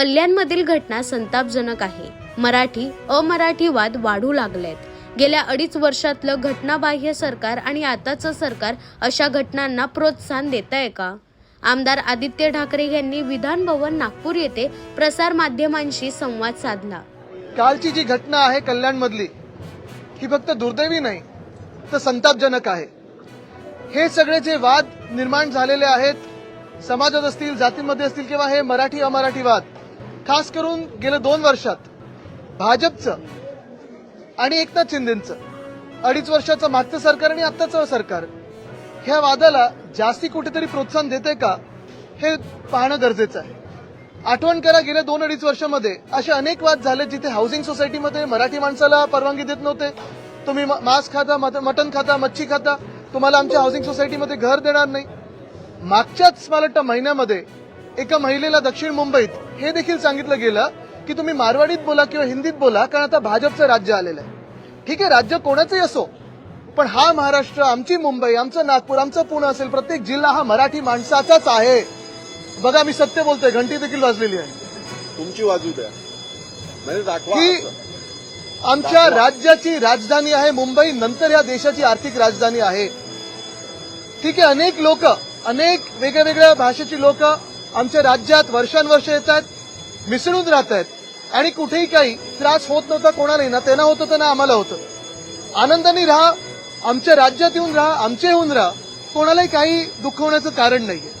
कल्याणमधील घटना संतापजनक आहे. मराठी अमराठी वाद वाढू लागलेत. गेल्या अडीच वर्षातलं घटनाबाह्य सरकार आणि आताचं सरकार अशा घटनांना प्रोत्साहन देत आहे का? आमदार आदित्य ठाकरे यांनी विधान भवन नागपूर येथे प्रसार माध्यमांशी संवाद साधला. कालची जी घटना आहे कल्याणमधली ही फक्त दुर्दैवी नाही तर संतापजनक आहे. हे सगळे जे वाद निर्माण झालेले आहेत समाजात असतील जातींमध्ये असतील किंवा हे मराठी अमराठी वाद खास करून गेल्या दोन वर्षात भाजपचं आणि एकनाथ शिंदेचं. अडीच वर्षाचं मागचं सरकार आणि आत्ताचं सरकार. ह्या वादाला जास्ती कुठेतरी प्रोत्साहन देते का हे पाहणं गरजेचं आहे. आठवण करा गेल्या दोन अडीच वर्षामध्ये असे अनेक वाद झाले जिथे हाऊसिंग सोसायटीमध्ये मराठी माणसाला परवानगी देत नव्हते. तुम्ही मांस खाता मट- मटण खाता मच्छी खाता तुम्हाला आमच्या हाऊसिंग सोसायटीमध्ये घर देणार नाही. मागच्याच मला वाटतं महिन्यामध्ये एका महिलेला दक्षिण मुंबईत हे देखील सांगितलं गेलं की तुम्ही मारवाडीत बोला किंवा हिंदीत बोला कारण आता भाजपचं राज्य आलेलं आहे. ठीक आहे राज्य कोणाचंही असो पण हा महाराष्ट्र आमची मुंबई आमचं नागपूर आमचं पुणे असेल प्रत्येक जिल्हा हा मराठी माणसाचाच आहे. बघा मी सत्य बोलतोय घंटी देखील वाजलेली आहे. तुमची बाजू द्या. म्हणजे की. आमच्या राज्याची राजधानी आहे मुंबई नंतर या देशाची आर्थिक राजधानी आहे. ठीक आहे अनेक लोक अनेक वेगळ्या वेगळ्या भाषेची लोक आमच्या राज्यात वर्षानुवर्ष येत आहेत मिसळून राहत आहेत आणि कुठेही काही त्रास होत नव्हता कोणालाही ना त्यांना होत होतं ना आम्हाला होतं. आनंदाने राहा आमच्या राज्यात येऊन राहा आमचे येऊन राहा. कोणालाही काही दुःख होण्याचं कारण नाहीये.